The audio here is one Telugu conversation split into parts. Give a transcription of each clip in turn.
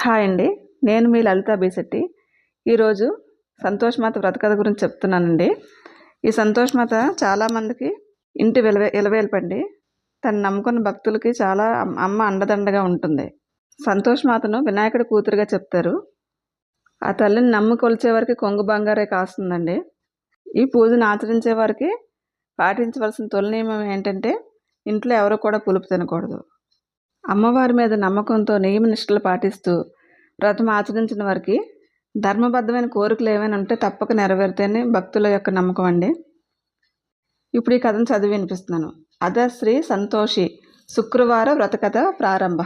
హాయ్ అండి. నేను మీ లలిత బీశెట్టి. ఈరోజు సంతోషమాత వ్రతకథ గురించి చెప్తున్నానండి. ఈ సంతోషమాత చాలామందికి ఇంటి విలవే ఎలవేల్పండి. తను నమ్ముకున్న భక్తులకి చాలా అమ్మ అండదండగా ఉంటుంది. సంతోషమాతను వినాయకుడి కూతురుగా చెప్తారు. ఆ తల్లిని నమ్ము కొలిచే వారికి కొంగు బంగారే కాస్తుందండి. ఈ పూజను ఆచరించే వారికి పాటించవలసిన తొలి నియమం ఏంటంటే ఇంట్లో ఎవరు కూడా పులుపు తినకూడదు. అమ్మవారి మీద నమ్మకంతో నియమనిష్టలు పాటిస్తూ వ్రతం ఆచరించిన వారికి ధర్మబద్ధమైన కోరికలు ఏమైనా ఉంటే తప్పక నెరవేరుతాయని భక్తుల యొక్క నమ్మకం అండి. ఇప్పుడు ఈ కథను చదివి వినిపిస్తున్నాను. అదశ్రీ సంతోషి శుక్రవార వ్రతకథ ప్రారంభ.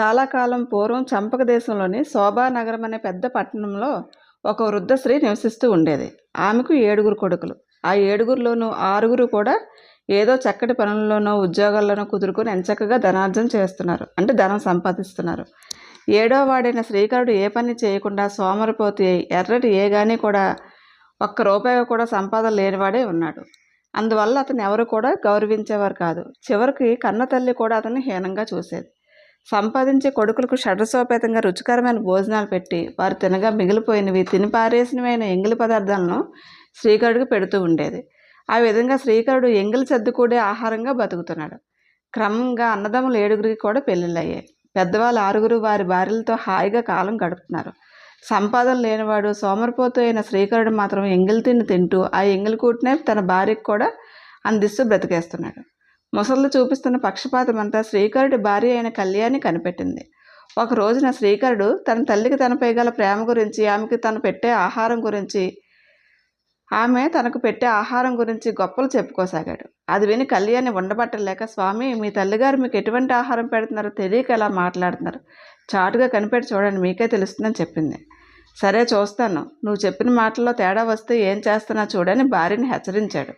చాలా కాలం పూర్వం చంపక దేశంలోని శోభానగరం అనే పెద్ద పట్టణంలో ఒక వృద్ధ స్త్రీ నివసిస్తూ ఉండేది. ఆమెకు ఏడుగురు కొడుకులు. ఆ ఏడుగురిలోనూ ఆరుగురు కూడా ఏదో చక్కటి పనుల్లోనో ఉద్యోగాల్లోనో కుదురుకొని ఎంచక్కగా ధనార్జన చేస్తున్నారు. అంటే ధనం సంపాదిస్తున్నారు. ఏడో వాడైన శ్రీకరుడు ఏ పని చేయకుండా సోమరిపోతే ఎర్రటి ఏ గాని కూడా ఒక్క రూపాయి కూడా సంపాదన లేనివాడే ఉన్నాడు. అందువల్ల అతను ఎవరు కూడా గౌరవించేవారు కాదు. చివరికి కన్న తల్లి కూడా అతన్ని హీనంగా చూసేది. సంపాదించే కొడుకులకు షడ్రసోపేతంగా రుచికరమైన భోజనాలు పెట్టి వారు తినగా మిగిలిపోయినవి తిని పారేసినవైన ఎంగిలి పదార్థాలను శ్రీకరుడికి పెడుతూ ఉండేది. ఆ విధంగా శ్రీకరుడు ఎంగిలి సర్దుకూడే ఆహారంగా బతుకుతున్నాడు. క్రమంగా అన్నదమ్ములు ఏడుగురికి కూడా పెళ్ళిళ్ళయ్యాయి. పెద్దవాళ్ళు ఆరుగురు వారి భార్యలతో హాయిగా కాలం గడుపుతున్నారు. సంపాదన లేనివాడు సోమరిపోతు అయిన శ్రీకరుడు మాత్రం ఎంగిలి తిని తింటూ ఆ ఎంగిలి కూటినే తన భార్యకు కూడా అందిస్తూ బ్రతికేస్తున్నాడు. ముసళ్ళు చూపిస్తున్న పక్షపాతం అంతా శ్రీకరుడి భార్య అయిన కళ్యాణి కనిపెట్టింది. ఒక రోజున శ్రీకరుడు తన తల్లికి తనపై గల ప్రేమ గురించి ఆమెకి తను పెట్టే ఆహారం గురించి ఆమె తనకు పెట్టే ఆహారం గురించి గొప్పలు చెప్పుకోసాగాడు. అది విని కళ్యాణి ఉండబట్టలేక స్వామి మీ తల్లిగారు మీకు ఎటువంటి ఆహారం పెడుతున్నారో తెలియక ఎలా మాట్లాడుతున్నారు? చాటుగా కనిపెట్టి చూడండి మీకే తెలుస్తుందని చెప్పింది. సరే చూస్తాను. నువ్వు చెప్పిన మాటల్లో తేడా వస్తే ఏం చేస్తున్నా చూడని భార్యని హెచ్చరించాడు.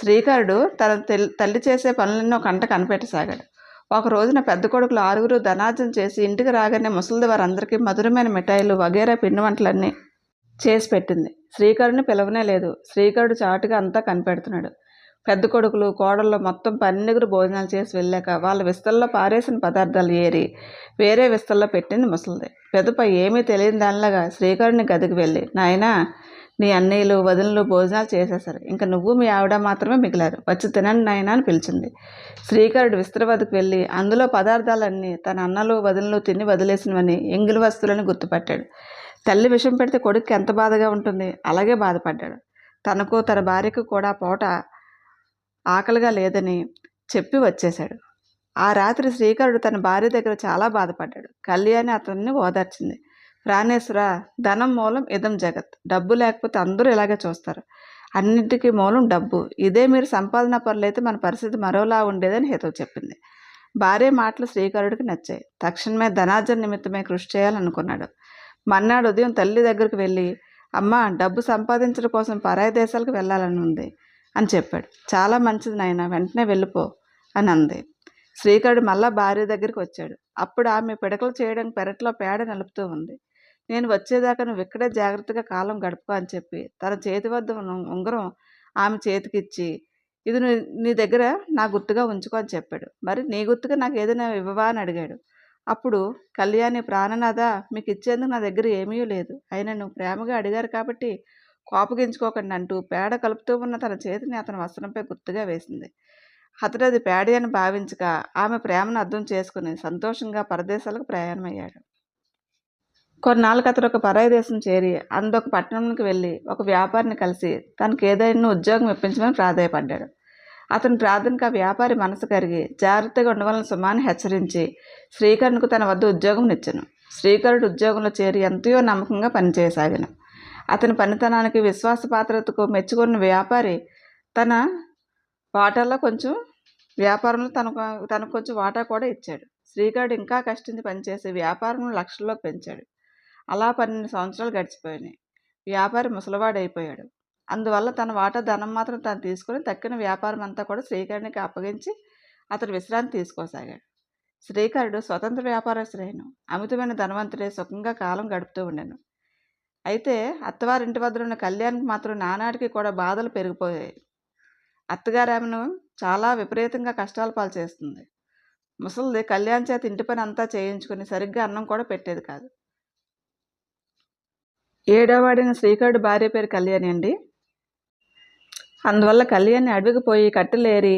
శ్రీకరుడు తన తల్లి చేసే పనులెన్నో కంట కనిపెట్టసాగాడు. ఒక రోజున పెద్ద కొడుకులు ఆరుగురు ధనార్జన చేసి ఇంటికి రాగానే ముసలిది వారందరికీ మధురమైన మిఠాయిలు వగేరా పిండి వంటలన్నీ చేసి పెట్టింది. శ్రీకరుని పిలవనే లేదు. శ్రీకరుడు చాటుగా అంతా కనిపెడుతున్నాడు. పెద్ద కొడుకులు కోడళ్ళు మొత్తం పన్నెగురు భోజనాలు చేసి వెళ్ళాక వాళ్ళ విస్తల్లో పారేసిన పదార్థాలు ఏరి వేరే విస్తల్లో పెట్టింది ముసలిది. పెదప ఏమీ తెలియని దానిలాగా శ్రీకరుని గదికి వెళ్ళి నాయనా నీ అన్నయ్యలు వదినలు భోజనాలు చేసేశారు. ఇంకా నువ్వు మీ ఆవిడ మాత్రమే మిగిలారు. వచ్చి తినండి నాయనా అని పిలిచింది. శ్రీకరుడు విస్తర వెళ్ళి అందులో పదార్థాలన్నీ తన అన్నలు వదినలు తిని వదిలేసినవని ఎంగిలి వస్తువులని గుర్తుపట్టాడు. తల్లి విషం పెడితే కొడుక్కి ఎంత బాధగా ఉంటుంది? అలాగే బాధపడ్డాడు. తనకు తన భార్యకు కూడా పూట ఆకలిగా లేదని చెప్పి వచ్చేశాడు. ఆ రాత్రి శ్రీకరుడు తన భార్య దగ్గర చాలా బాధపడ్డాడు. కళ్యాణి అతన్ని ఓదార్చింది. ప్రాణేశ్వర ధనం మూలం ఇదం జగత్. డబ్బు లేకపోతే అందరూ ఇలాగే చూస్తారు. అన్నింటికీ మూలం డబ్బు. ఇదే మీరు సంపాదన పరులైతే మన పరిస్థితి మరోలా ఉండేదని హేతవు చెప్పింది. భార్య మాటలు శ్రీకరుడికి నచ్చాయి. తక్షణమే ధనార్జన నిమిత్తమే కృషి చేయాలనుకున్నాడు. మర్నాడు ఉదయం తల్లి దగ్గరికి వెళ్ళి అమ్మ డబ్బు సంపాదించడం కోసం పరాయి దేశాలకు వెళ్ళాలని ఉంది అని చెప్పాడు. చాలా మంచిది నాయన వెంటనే వెళ్ళిపో అని అంది. శ్రీకరుడు మళ్ళా భార్య దగ్గరికి వచ్చాడు. అప్పుడు ఆమె పిడకలు చేయడానికి పెరట్లో పేడ నలుపుతూ ఉంది. నేను వచ్చేదాకా నువ్వు ఇక్కడే జాగ్రత్తగా కాలం గడుపుకో అని చెప్పి తన చేతి వద్ద ఉన్న ఉంగరం ఆమె చేతికిచ్చి ఇది నీ నీ దగ్గర నా గుర్తుగా ఉంచుకో అని చెప్పాడు. మరి నీ గుర్తుగా నాకు ఏదైనా ఇవ్వవా అని అడిగాడు. అప్పుడు కళ్యాణి ప్రాణనాథ మీకు ఇచ్చేందుకు నా దగ్గర ఏమీ లేదు. అయినా నువ్వు ప్రేమగా అడిగారు కాబట్టి కోపగించుకోకండి అంటూ పేడ కలుపుతూ ఉన్న తన చేతిని అతని వస్త్రంపై గుర్తుగా వేసింది. అతడు అది పేడి అని భావించక ఆమె ప్రేమను అర్థం చేసుకుని సంతోషంగా పరదేశాలకు ప్రయాణమయ్యాడు. కొన్నాళ్ళకి అతడు ఒక పరాయి దేశం చేరి అందొక పట్టణంకి వెళ్ళి ఒక వ్యాపారిని కలిసి తనకు ఏదైనా ఉద్యోగం ఇప్పించమని ప్రాధాయపడ్డాడు. అతని ప్రార్థనకు ఆ వ్యాపారి మనసు కరిగి జాగ్రత్తగా ఉండవాలని సుమాని హెచ్చరించి శ్రీకరుణ్కు తన వద్ద ఉద్యోగం ఇచ్చాను శ్రీకరుడు ఉద్యోగంలో చేరి ఎంతయో నమ్మకంగా పనిచేయసాగాను. అతని పనితనానికి విశ్వాసపాత్రతకు మెచ్చుకున్న వ్యాపారి తన వాటాలో కొంచెం వ్యాపారంలో తనకు తనకు కొంచెం వాటా కూడా ఇచ్చాడు. శ్రీకరుడు ఇంకా కష్టించి పనిచేసి వ్యాపారం లక్షల్లోకి పెంచాడు. అలా పన్నెండు సంవత్సరాలు గడిచిపోయినాయి. వ్యాపారి ముసలివాడైపోయాడు. అందువల్ల తన వాటా ధనం మాత్రం తను తీసుకుని తక్కిన వ్యాపారం అంతా కూడా శ్రీకరునికి అప్పగించి అతడు విశ్రాంతి తీసుకోసాగాడు. శ్రీకరుడు స్వతంత్ర వ్యాపారశ్రేయును అమితమైన ధనవంతుడే సుఖంగా కాలం గడుపుతూ ఉండెను. అయితే అత్తవారింటి వద్ద ఉన్న కళ్యాణ్కి మాత్రం నానాటికి కూడా బాధలు పెరిగిపోయాయి. అత్తగారు ఆమెను చాలా విపరీతంగా కష్టాల పాలు చేస్తుంది. ముసలిది కళ్యాణ్ చేత ఇంటి పని అంతా చేయించుకుని సరిగ్గా అన్నం కూడా పెట్టేది కాదు. ఏడోవాడిన శ్రీకరుడు భార్య పేరు కళ్యాణి అండి. అందువల్ల కళ్యాణి అడవికి పోయి కట్టెలేరి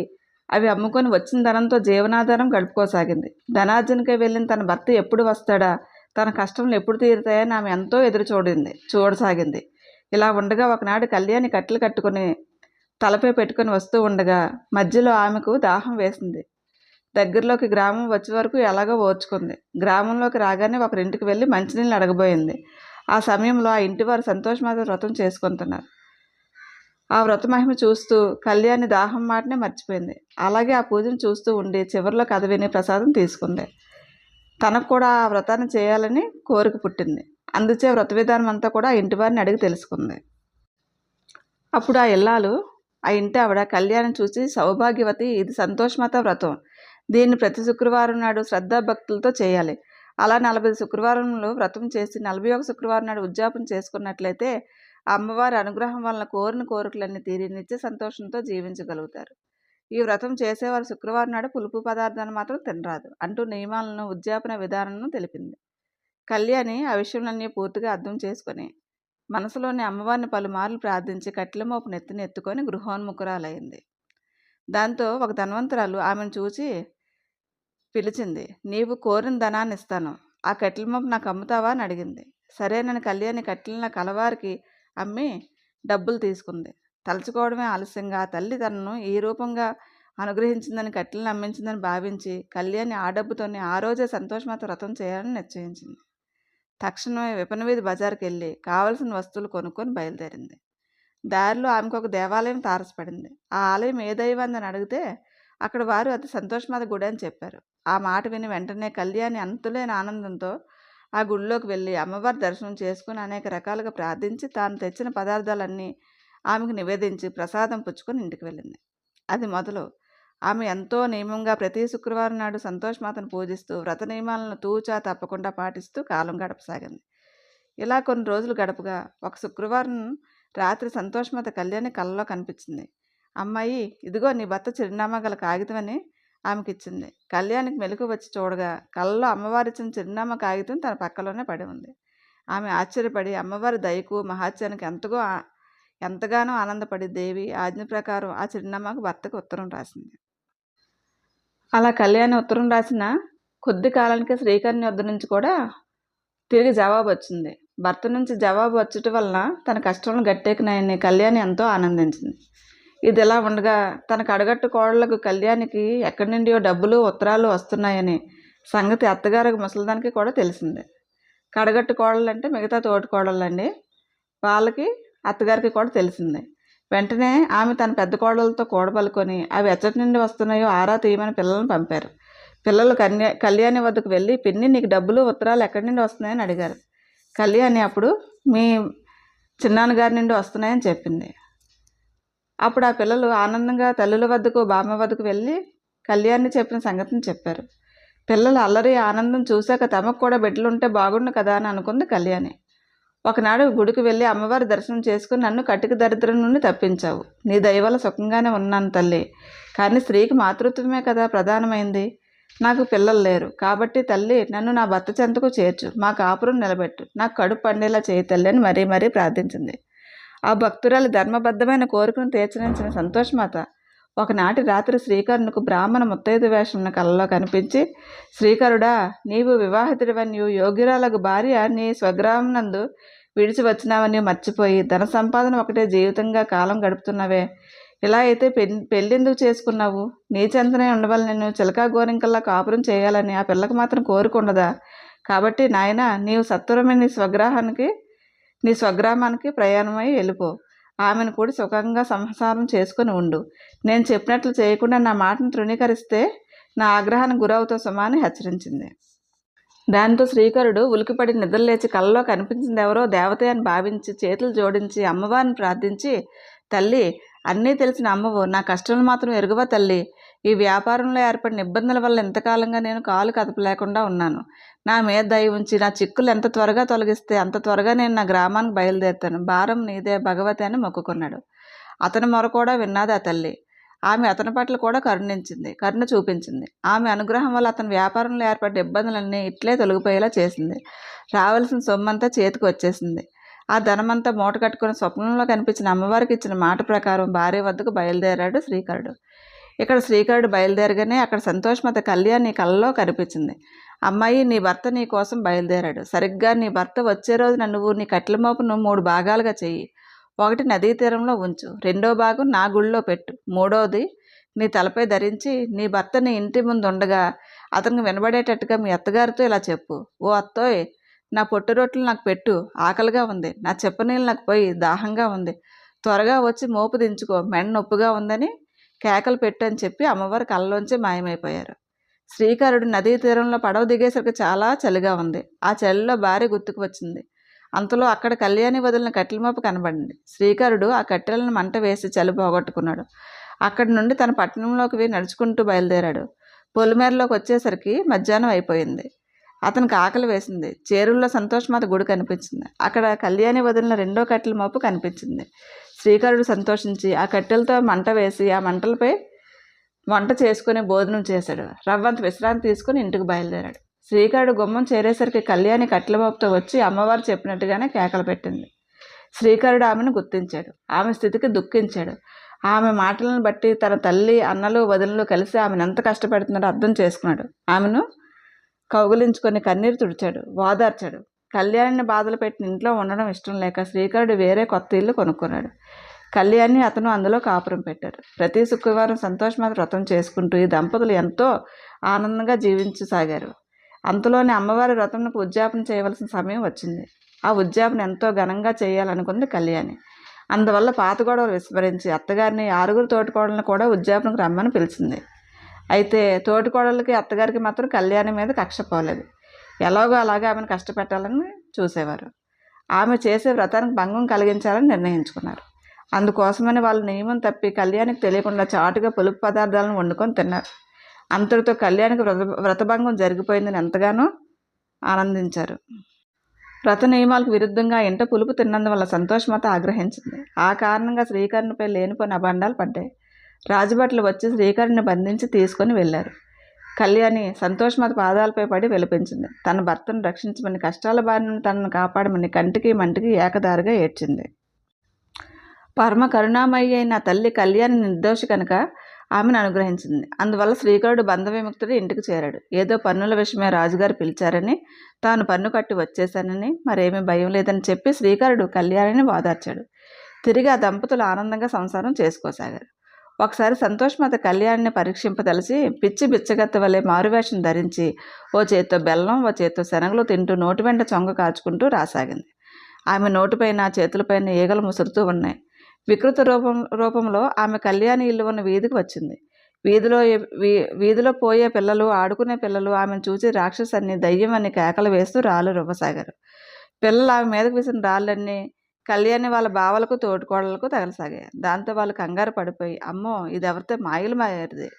అవి అమ్ముకొని వచ్చిన ధనంతో జీవనాధారం గడుపుకోసాగింది. ధనార్జనకే వెళ్ళిన తన భర్త ఎప్పుడు వస్తాడా? తన కష్టంలో ఎప్పుడు తీరుతాయని ఆమె ఎంతో ఎదురు చూడింది చూడసాగింది. ఇలా ఉండగా ఒకనాడు కళ్యాణి కట్టెలు కట్టుకుని తలపై పెట్టుకుని వస్తూ ఉండగా మధ్యలో ఆమెకు దాహం వేసింది. దగ్గరలోకి గ్రామం వచ్చే వరకు ఎలాగో ఓర్చుకుంది. గ్రామంలోకి రాగానే ఒకరింటికి వెళ్ళి మంచినీళ్ళు అడగబోయింది. ఆ సమయంలో ఆ ఇంటి వారు సంతోషమాత వ్రతం చేసుకుంటున్నారు. ఆ వ్రత మహిమ చూస్తూ కళ్యాణి దాహం మాటనే మర్చిపోయింది. అలాగే ఆ పూజను చూస్తూ ఉండి చివరిలో కథ విని ప్రసాదం తీసుకుంది. తనకు కూడా ఆ వ్రతాన్ని చేయాలని కోరిక పుట్టింది. అందుచే వ్రత విధానం అంతా కూడా ఆ ఇంటి వారిని అడిగి తెలుసుకుంది. అప్పుడు ఆ ఇల్లాలు ఆ ఇంటి ఆవిడ కళ్యాణం చూసి సౌభాగ్యవతి ఇది సంతోషమాత వ్రతం. దీన్ని ప్రతి శుక్రవారం నాడు శ్రద్ధాభక్తులతో చేయాలి. అలా నలభై శుక్రవారంలో వ్రతం చేసి నలభై ఒక శుక్రవారం నాడు ఉద్యాపన చేసుకున్నట్లయితే అమ్మవారి అనుగ్రహం వలన కోరిన కోరికలన్నీ తీరి నిత్య సంతోషంతో జీవించగలుగుతారు. ఈ వ్రతం చేసేవారు శుక్రవారం నాడు పులుపు పదార్థాన్ని మాత్రం తినరాదు అంటూ నియమాలను ఉద్యాపన విధానాలను తెలిపింది. కళ్యాణి ఆ విషయంలన్నీ పూర్తిగా అర్థం చేసుకొని మనసులోని అమ్మవారిని పలుమార్లు ప్రార్థించి కట్టెల మోపు నెత్తిని ఎత్తుకొని గృహోన్ముఖురాలయ్యింది దాంతో ఒక ధనవంతురాలు ఆమెను చూచి పిలిచింది నీవు కోరిన ధనాన్ని ఇస్తాను ఆ కట్లమోపు నాకు అమ్ముతావా? అని అడిగింది. సరేనని కళ్యాణి కట్టెలను కలవారికి అమ్మి డబ్బులు తీసుకుంది. తలుచుకోవడమే ఆలస్యంగా తల్లి తనను ఈ రూపంగా అనుగ్రహించిందని కట్టెలను అమ్మించిందని భావించి కళ్యాణి ఆ డబ్బుతోనే ఆ రోజే సంతోషమాత వ్రతం చేయాలని నిశ్చయించింది. తక్షణమే విపణవీధి బజార్కి వెళ్ళి కావలసిన వస్తువులు కొనుక్కొని బయలుదేరింది. దారిలో ఆమెకు ఒక దేవాలయం తారసపడింది. ఆ ఆలయం ఏ దైవాన్ని అడిగితే అక్కడ వారు అది సంతోషమాత గుడి అని చెప్పారు. ఆ మాట విని వెంటనే కళ్యాణి అంతులేని ఆనందంతో ఆ గుడిలోకి వెళ్ళి అమ్మవారి దర్శనం చేసుకుని అనేక రకాలుగా ప్రార్థించి తాను తెచ్చిన పదార్థాలన్నీ ఆమెకు నివేదించి ప్రసాదం పుచ్చుకొని ఇంటికి వెళ్ళింది. అది మొదలు ఆమె ఎంతో నియమంగా ప్రతి శుక్రవారం నాడు సంతోషమాతను పూజిస్తూ వ్రత నియమాలను తూచా తప్పకుండా పాటిస్తూ కాలం గడపసాగింది. ఇలా కొన్ని రోజులు గడపగా ఒక శుక్రవారం రాత్రి సంతోషమాత కళ్యాణి కళ్ళలో కనిపించింది. అమ్మాయి ఇదిగో నీ భర్త చిరునామా గల కాగితమని ఆమెకిచ్చింది. కళ్యాణికి మెలకు వచ్చి చూడగా కళ్ళలో అమ్మవారిచ్చిన చిరునామా కాగితం తన పక్కలోనే పడి ఉంది. ఆమె ఆశ్చర్యపడి అమ్మవారి దయకు మహాత్యానికి ఎంతగో ఎంతగానో ఆనందపడి దేవి ఆజ్ఞ ప్రకారం ఆ చిరునామాకు భర్తకు ఉత్తరం రాసింది. అలా కళ్యాణి ఉత్తరం రాసిన కొద్ది కాలానికే శ్రీకర్ణి వద్ద నుంచి కూడా తిరిగి జవాబు వచ్చింది. భర్త నుంచి జవాబు వచ్చటం వలన తన కష్టంలో గట్టెక్కినాయని కళ్యాణి ఎంతో ఆనందించింది. ఇది ఇలా ఉండగా తన కడగట్టు కోడళ్ళకు కళ్యాణికి ఎక్కడి నుండియో డబ్బులు ఉత్తరాలు వస్తున్నాయని సంగతి అత్తగారికి ముసలిదానికి కూడా తెలిసింది. కడగట్టు కోడళ్ళు అంటే మిగతా తోటి కోడళ్ళు అండి వాళ్ళకి అత్తగారికి కూడా తెలిసింది. వెంటనే ఆమె తన పెద్ద కోడలతో కూడబలుకొని అవి ఎచ్చటి నుండి వస్తున్నాయో ఆరా తీయమని పిల్లలను పంపారు. పిల్లలు కన్యా కళ్యాణి వద్దకు వెళ్ళి పిన్ని నీకు డబ్బులు ఉత్తరాలు ఎక్కడి నుండి వస్తున్నాయని అడిగారు. కళ్యాణి అప్పుడు మీ చిన్నాన్నగారి నుండి వస్తున్నాయని చెప్పింది. అప్పుడు ఆ పిల్లలు ఆనందంగా తల్లుల వద్దకు బామ్మ వద్దకు వెళ్ళి కళ్యాణి చెప్పిన సంగతిని చెప్పారు. పిల్లలు అల్లరి ఆనందం చూశాక తమకు కూడా బిడ్డలు ఉంటే బాగుండు కదా అని అనుకుంది కళ్యాణి. ఒకనాడు గుడికి వెళ్ళి అమ్మవారి దర్శనం చేసుకుని నన్ను కటిక దరిద్రం నుండి తప్పించావు. నీ దయ సుఖంగానే ఉన్నాను తల్లి. కానీ స్త్రీకి మాతృత్వమే కదా ప్రధానమైంది. నాకు పిల్లలు లేరు. కాబట్టి తల్లి నన్ను నా భర్త చెంతకు చేర్చు. మా కాపురం నిలబెట్టు. నాకు కడుపు పండేలా చేయి తల్లి అని మరీ మరీ ప్రార్థించింది. ఆ భక్తురాలు ధర్మబద్ధమైన కోరికను తీర్చనించిన సంతోషమాత. ఒకనాటి రాత్రి శ్రీకరుణుకు బ్రాహ్మణ ముత్తైదు వేషంలో కలలో కనిపించి శ్రీకరుడా నీవు వివాహితుడివని యోగిరాలకు భార్య నీ స్వగ్రామం నందు విడిచి వచ్చినావని మర్చిపోయి ధన సంపాదన ఒకటే జీవితంగా కాలం గడుపుతున్నవే. ఇలా అయితే పెళ్ళి పెళ్ళెందుకు చేసుకున్నావు? నీ చెంతనే ఉండవల్ల నేను చిలకా గోరింకల్లా కాపురం చేయాలని ఆ పిల్లకు మాత్రం కోరుకుండదా కాబట్టి నాయన నీవు సత్వరమైన స్వగ్రహానికి నీ స్వగ్రామానికి ప్రయాణమై వెళ్ళిపో. ఆమెను కూడా సుఖంగా సంసారం చేసుకుని ఉండు. నేను చెప్పినట్లు చేయకుండా నా మాటను తృణీకరిస్తే నా ఆగ్రహానికి గురవుతో సుమాని హెచ్చరించింది. దాంతో శ్రీకరుడు ఉలికిపడి నిద్రలేచి కళ్ళలో కనిపించింది ఎవరో దేవతే అని భావించి చేతులు జోడించి అమ్మవారిని ప్రార్థించి తల్లి అన్నీ తెలిసిన అమ్మవు నా కష్టాలు మాత్రం ఎరుగవా తల్లి? ఈ వ్యాపారంలో ఏర్పడిన ఇబ్బందుల వల్ల ఇంతకాలంగా నేను కాలు కదపలేకుండా ఉన్నాను. నా మీద దయ ఉంచి నా చిక్కులు ఎంత త్వరగా తొలగిస్తే అంత త్వరగా నేను నా గ్రామానికి బయలుదేరుతాను. భారం నీదే భగవతి అని మొక్కుకున్నాడు. అతని మొర కూడా విన్నది ఆ తల్లి. ఆమె అతని పట్ల కూడా కరుణించింది కరుణ చూపించింది. ఆమె అనుగ్రహం వల్ల అతని వ్యాపారంలో ఏర్పడ్డ ఇబ్బందులన్నీ ఇట్లే తొలగిపోయేలా చేసింది. రావాల్సిన సొమ్మంతా చేతికి వచ్చేసింది. ఆ ధనమంతా మూట కట్టుకుని స్వప్నంలో కనిపించిన అమ్మవారికి ఇచ్చిన మాట ప్రకారం భార్య వద్దకు బయలుదేరాడు శ్రీకరుడు. ఇక్కడ శ్రీకరుడు బయలుదేరగానే అక్కడ సంతోషమత కళ్యాణి కళ్ళలో కనిపించింది. అమ్మాయి నీ భర్త నీ కోసం బయలుదేరాడు. సరిగ్గా నీ భర్త వచ్చే రోజున నువ్వు నీ కట్టెల మోపును మూడు భాగాలుగా చెయ్యి. ఒకటి నదీ తీరంలో ఉంచు. రెండో భాగం నా గుళ్ళో పెట్టు. మూడోది నీ తలపై ధరించి నీ భర్త నీ ఇంటి ముందు ఉండగా అతనికి వినబడేటట్టుగా మీ అత్తగారితో ఇలా చెప్పు. ఓ అత్తోయ్ నా పొట్టు రొట్టెలు నాకు పెట్టు. ఆకలిగా ఉంది. నా చెప్పనీళ్ళు నాకు పోయి దాహంగా ఉంది. త్వరగా వచ్చి మోపు దించుకో. మెడ నొప్పిగా ఉందని కేకలు పెట్టు అని చెప్పి అమ్మవారి కళ్ళలోంచి మాయమైపోయారు. శ్రీకరుడు నదీ తీరంలో పడవ దిగేసరికి చాలా చలిగా ఉంది. ఆ చలిలో భార్య గుర్తుకు వచ్చింది. అంతలో అక్కడ కళ్యాణి వదిలిన కట్టెల మోపు కనబడింది. శ్రీకరుడు ఆ కట్టెలను మంట వేసి చలి పోగొట్టుకున్నాడు. అక్కడి నుండి తన పట్టణంలోకి నడుచుకుంటూ బయలుదేరాడు. పొలిమేరలోకి వచ్చేసరికి మధ్యాహ్నం అయిపోయింది. అతనికి ఆకలి వేసింది. చేరుల్లో సంతోషమాత గుడి కనిపించింది. అక్కడ కళ్యాణి వదిలిన రెండో కట్టెల మోపు కనిపించింది. శ్రీకరుడు సంతోషించి ఆ కట్టెలతో మంట వేసి ఆ మంటలపై వంట చేసుకుని భోజనం చేశాడు. రవ్వంత విశ్రాంతి తీసుకుని ఇంటికి బయలుదేరాడు. శ్రీకారుడు గుమ్మం చేరేసరికి కళ్యాణి కట్టెల వచ్చి అమ్మవారు చెప్పినట్టుగానే కేకలు పెట్టింది. శ్రీకరుడు ఆమెను గుర్తించాడు. ఆమె స్థితికి దుఃఖించాడు. ఆమె మాటలను బట్టి తన తల్లి అన్నలు వదినలు కలిసి ఆమెను ఎంత కష్టపడుతున్నాడో అర్థం చేసుకున్నాడు. ఆమెను కౌగులించుకొని కన్నీరు తుడిచాడు ఓదార్చాడు కళ్యాణిని బాధలు పెట్టిన ఇంట్లో ఉండడం ఇష్టం లేక శ్రీకరుడు వేరే కొత్త ఇల్లు కొనుక్కున్నాడు. కళ్యాణి అతను అందులో కాపురం పెట్టారు. ప్రతి శుక్రవారం సంతోషమాత వ్రతం చేసుకుంటూ ఈ దంపతులు ఎంతో ఆనందంగా జీవించసాగారు. అంతలోనే అమ్మవారి వ్రతంకు ఉద్యాపన చేయవలసిన సమయం వచ్చింది. ఆ ఉద్యాపన ఎంతో ఘనంగా చేయాలనుకుంది కళ్యాణి. అందువల్ల పాత గొడవలు విస్మరించి అత్తగారిని ఆరుగురు తోటికోడలను కూడా ఉద్యాపనకు రమ్మని పిలిచింది. అయితే తోటికోడలకి అత్తగారికి మాత్రం కళ్యాణి మీద కక్ష పోలేదు. ఎలాగో అలాగే ఆమెను కష్టపెట్టాలని చూసేవారు. ఆమె చేసే వ్రతానికి భంగం కలిగించాలని నిర్ణయించుకున్నారు. అందుకోసమని వాళ్ళు నియమం తప్పి కళ్యాణికి తెలియకుండా చాటుగా పులుపు పదార్థాలను వండుకొని తిన్నారు. అంతటితో కళ్యాణికి వ్రత వ్రతభంగం జరిగిపోయిందని ఎంతగానో ఆనందించారు. వ్రత నియమాలకు విరుద్ధంగా ఇంట పులుపు తిన్నందువల్ల సంతోషమత ఆగ్రహించింది. ఆ కారణంగా శ్రీకరునిపై లేనిపోయిన అభండాలు పడ్డాయి. రాజభట్లు వచ్చి శ్రీకరుని బంధించి తీసుకొని వెళ్ళారు. కళ్యాణి సంతోషమత పాదాలపై పడి విలపించింది. తన భర్తను రక్షించమని కష్టాల బారిన తనను కాపాడమని కంటికి మంటికి ఏకదారిగా ఏడ్చింది. పరమ కరుణామయ్య అయిన తల్లి కళ్యాణి నిర్దోషి కనుక ఆమెను అనుగ్రహించింది. అందువల్ల శ్రీకరుడు బంధ విముక్తుడు ఇంటికి చేరాడు. ఏదో పన్నుల విషయమే రాజుగారు పిలిచారని తాను పన్ను కట్టి వచ్చేశానని మరేమీ భయం లేదని చెప్పి శ్రీకరుడు కళ్యాణిని వాదార్చాడు తిరిగి ఆ దంపతులు ఆనందంగా సంసారం చేసుకోసాగారు. ఒకసారి సంతోష్మాత కళ్యాణిని పరీక్షింపదలిచి పిచ్చి బిచ్చగత్త వలె మారువేషం ధరించి ఓ చేత్తో బెల్లం ఓ చేత్తో శనగలు తింటూ నోటి వెంట చొంగ కాచుకుంటూ రాసాగింది. ఆమె నోటిపైన చేతులపైన ఈగలు ముసురుతూ ఉన్నాయి. వికృత రూపం రూపంలో ఆమె కళ్యాణి ఇల్లు ఉన్న వీధికి వచ్చింది. వీధిలో వీ- వీధిలో పోయే పిల్లలు ఆడుకునే పిల్లలు ఆమెను చూసి రాక్షసన్ని దయ్యం అని కేకలు వేస్తూ రాళ్ళు రువ్వసాగారు. పిల్లలు ఆమె మీదకు వేసిన రాళ్ళన్నీ కళ్యాణి వాళ్ళ బావలకు తోటికోడలకు తగలసాగాయి. దాంతో వాళ్ళు కంగారు పడిపోయి అమ్మో ఇది ఎవరితో మాయలు మారిది?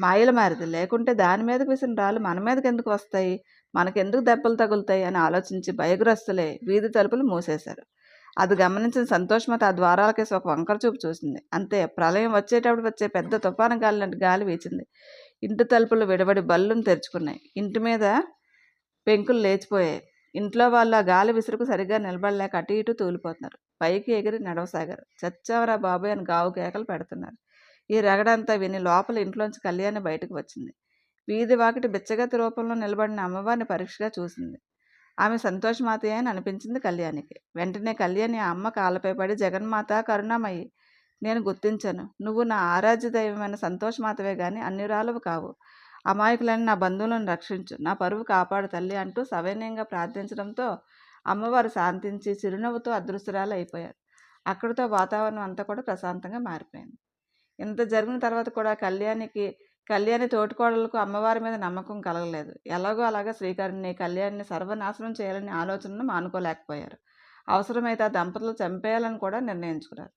మాయలు మారిది? లేకుంటే దాని మీదకి వేసిన రాళ్ళు మన మీదకి ఎందుకు వస్తాయి? మనకెందుకు దెబ్బలు తగులుతాయి? అని ఆలోచించి భయగ్రస్తులే వీధి తలుపులు మూసేశారు. అది గమనించిన సంతోషమత ఆ ద్వారాలకేసి ఒక వంకర చూపు చూసింది. అంతే ప్రళయం వచ్చేటప్పుడు వచ్చే పెద్ద తుఫాను గాలి లాంటి గాలి వీచింది. ఇంటి తలుపులు విడబడి బల్లును తెరుచుకున్నాయి. ఇంటి మీద పెంకులు లేచిపోయాయి. ఇంట్లో వాళ్ళు ఆ గాలి విసురుకు సరిగ్గా నిలబడలేక అటు ఇటు తూలిపోతున్నారు. పైకి ఎగిరి నడవసాగారు. చచ్చావరా బాబాయ్ అని గావు కేకలు పెడుతున్నారు. ఈ రగడంతా విని లోపల ఇంట్లోంచి కళ్యాణి బయటకు వచ్చింది. వీధి వాకిటి బిచ్చగతి రూపంలో నిలబడిన అమ్మవారిని పరీక్షగా చూసింది. ఆమె సంతోషమాతే అని అనిపించింది కళ్యాణికి. వెంటనే కళ్యాణి ఆ అమ్మ కాళ్ళపై పడి జగన్మాత కరుణామయ్యి నేను గుర్తించను. నువ్వు నా ఆరాధ్య దైవమైన సంతోషమాతవే కానీ అన్యురాలవు కావు. అమాయకులని నా బంధువులను రక్షించు. నా పరువు కాపాడు తల్లి అంటూ సవినయంగా ప్రార్థించడంతో అమ్మవారు శాంతించి చిరునవ్వుతో అదృశ్యరాలు అయిపోయారు అక్కడితో వాతావరణం అంతా కూడా ప్రశాంతంగా మారిపోయింది. ఇంత జరిగిన తర్వాత కూడా కళ్యాణికి కళ్యాణి తోటికోడలకు అమ్మవారి మీద నమ్మకం కలగలేదు. ఎలాగో అలాగా శ్రీకరుణ్ణి కళ్యాణిని సర్వనాశనం చేయాలనే ఆలోచనను మానుకోలేకపోయారు. అవసరమైతే ఆ దంపతులు చంపేయాలని కూడా నిర్ణయించుకున్నారు.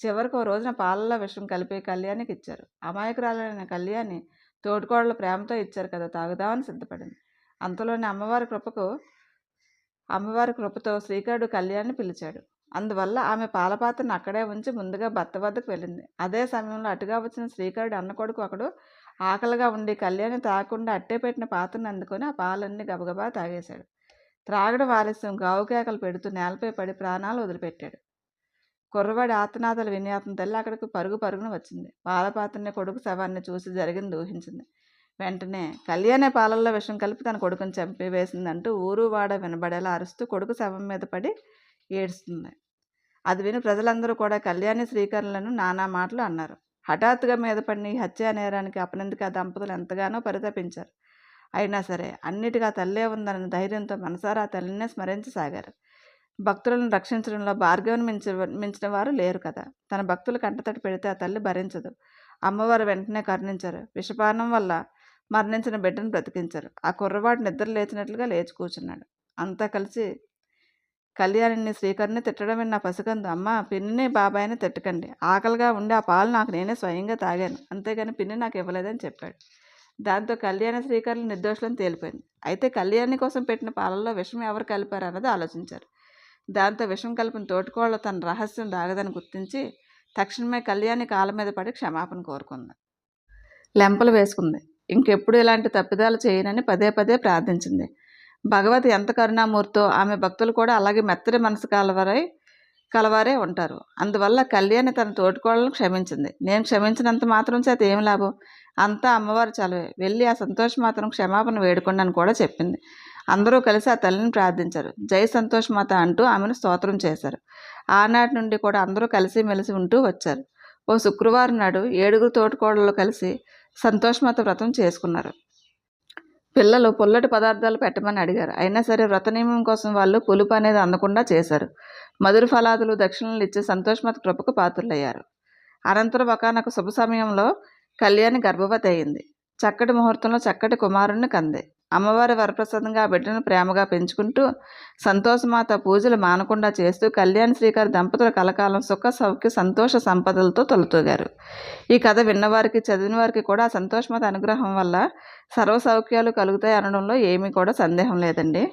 చివరికి ఓ రోజున పాలల్లో విషం కలిపి కళ్యాణికి ఇచ్చారు. అమాయకురాలైన కళ్యాణి తోటికోడలు ప్రేమతో ఇచ్చారు కదా తాగుదామని సిద్ధపడింది. అంతలోనే అమ్మవారి కృపకు అమ్మవారి కృపతో శ్రీకరుడు కళ్యాణ్ని పిలిచాడు. అందువల్ల ఆమె పాలపాత్రను అక్కడే ఉంచి ముందుగా భర్త వద్దకు వెళ్ళింది. అదే సమయంలో అటుగా వచ్చిన శ్రీకరుడు అన్న కొడుకు ఒకడు ఆకలిగా ఉండి కళ్యాణి తాగకుండా అట్టే పెట్టిన పాత్రను అందుకొని ఆ పాలన్నీ గబగబా తాగేశాడు. త్రాగడం ఆలస్యం గావుకేకలు పెడుతూ నేలపై పడి ప్రాణాలు వదిలిపెట్టాడు. కుర్రవాడి ఆర్తనాదాలు విని అతని తల్లి అక్కడికి పరుగు పరుగున వచ్చింది. పాలపాత్రని కొడుకు శవాన్ని చూసి జరిగింది ఊహించింది. వెంటనే కళ్యాణే పాలల్లో విషం కలిపి తన కొడుకుని చంపివేసిందంటూ ఊరు వాడ వినబడేలా అరుస్తూ కొడుకు శవం మీద పడి ఏడుస్తుంది. అది విని ప్రజలందరూ కూడా కళ్యాణి శ్రీకరులను నానా మాటలు అన్నారు. హఠాత్తుగా మీద పడిన ఈ హత్యా నేరానికి అపనందిక ఆ దంపతులు ఎంతగానో పరితపించారు. అయినా సరే అన్నిటిగా తల్లే ఉందన్న ధైర్యంతో మనసారా ఆ తల్లినే స్మరించసాగారు. భక్తులను రక్షించడంలో భార్గవిని మించి మించిన వారు లేరు కదా. తన భక్తులు కంటతడి పెడితే ఆ తల్లి భరించదు. అమ్మవారు వెంటనే కరుణించారు. విషపానం వల్ల మరణించిన బిడ్డను బ్రతికించారు. ఆ కుర్రవాడు నిద్ర లేచినట్లుగా లేచి కూర్చున్నాడు. అంతా కలిసి కళ్యాణిని శ్రీకర్ని తిట్టడం విన్న పసికందు. అమ్మ పిన్నిని బాబాయిని తిట్టకండి. ఆకలిగా ఉండి ఆ పాలు నాకు నేనే స్వయంగా తాగాను. అంతేగాని పిన్ని నాకు ఇవ్వలేదని చెప్పాడు. దాంతో కళ్యాణ శ్రీకర్లు నిర్దోషులను తేలిపోయింది. అయితే కళ్యాణి కోసం పెట్టిన పాలల్లో విషం ఎవరు కలిపారు అన్నది ఆలోచించారు. దాంతో విషం కలిపిన తోటికోళ్ళ తన రహస్యం దాగదని గుర్తించి తక్షణమే కళ్యాణి కాళ్ళ మీద పడి క్షమాపణ కోరుకుంది. లెంపలు వేసుకుంది. ఇంకెప్పుడు ఇలాంటి తప్పిదాలు చేయనని పదే పదే ప్రార్థించింది. భగవతి ఎంత కరుణామూర్తో ఆమె భక్తులు కూడా అలాగే మెత్తడి మనసు కలవరై కలవారే ఉంటారు. అందువల్ల కళ్యాణి తన తోటికోళ్ళను క్షమించింది. నేను క్షమించినంత మాత్రం చేత ఏం లాభం? అంతా అమ్మవారు చలవే. వెళ్ళి ఆ సంతోష్ మాత్రం క్షమాపణ వేడుకోండి అని కూడా చెప్పింది. అందరూ కలిసి ఆ తల్లిని ప్రార్థించారు. జై సంతోష్ మాత అంటూ ఆమెను స్తోత్రం చేశారు. ఆనాటి నుండి కూడా అందరూ కలిసి మెలిసి ఉంటూ వచ్చారు. ఓ శుక్రవారం నాడు ఏడుగురు తోటికోడళ్ళు కలిసి సంతోషమాత వ్రతం చేసుకున్నారు. పిల్లలు పుల్లటి పదార్థాలు పెట్టమని అడిగారు. అయినా సరే వ్రత నియమం కోసం వాళ్ళు పులుపు అనేది అందకుండా చేశారు. మధుర ఫలాదులు దక్షిణలు ఇచ్చి సంతోషమత కృపకు పాత్రులయ్యారు. అనంతరం ఒకనొక శుభ సమయంలో కళ్యాణి గర్భవతి అయింది. చక్కటి ముహూర్తంలో చక్కటి కుమారుణ్ణి కంది. అమ్మవారి వరప్రసాదంగా ఆ బిడ్డను ప్రేమగా పెంచుకుంటూ సంతోషమాత పూజలు మానకుండా చేస్తూ కళ్యాణ్ శ్రీకర్ దంపతుల కలకాలం సుఖ సౌఖ్య సంతోష సంపదలతో తొలతూగారు. ఈ కథ విన్నవారికి చదివిన వారికి కూడా సంతోషమాత అనుగ్రహం వల్ల సర్వ సౌఖ్యాలు కలుగుతాయి అనడంలో ఏమీ కూడా సందేహం లేదండి.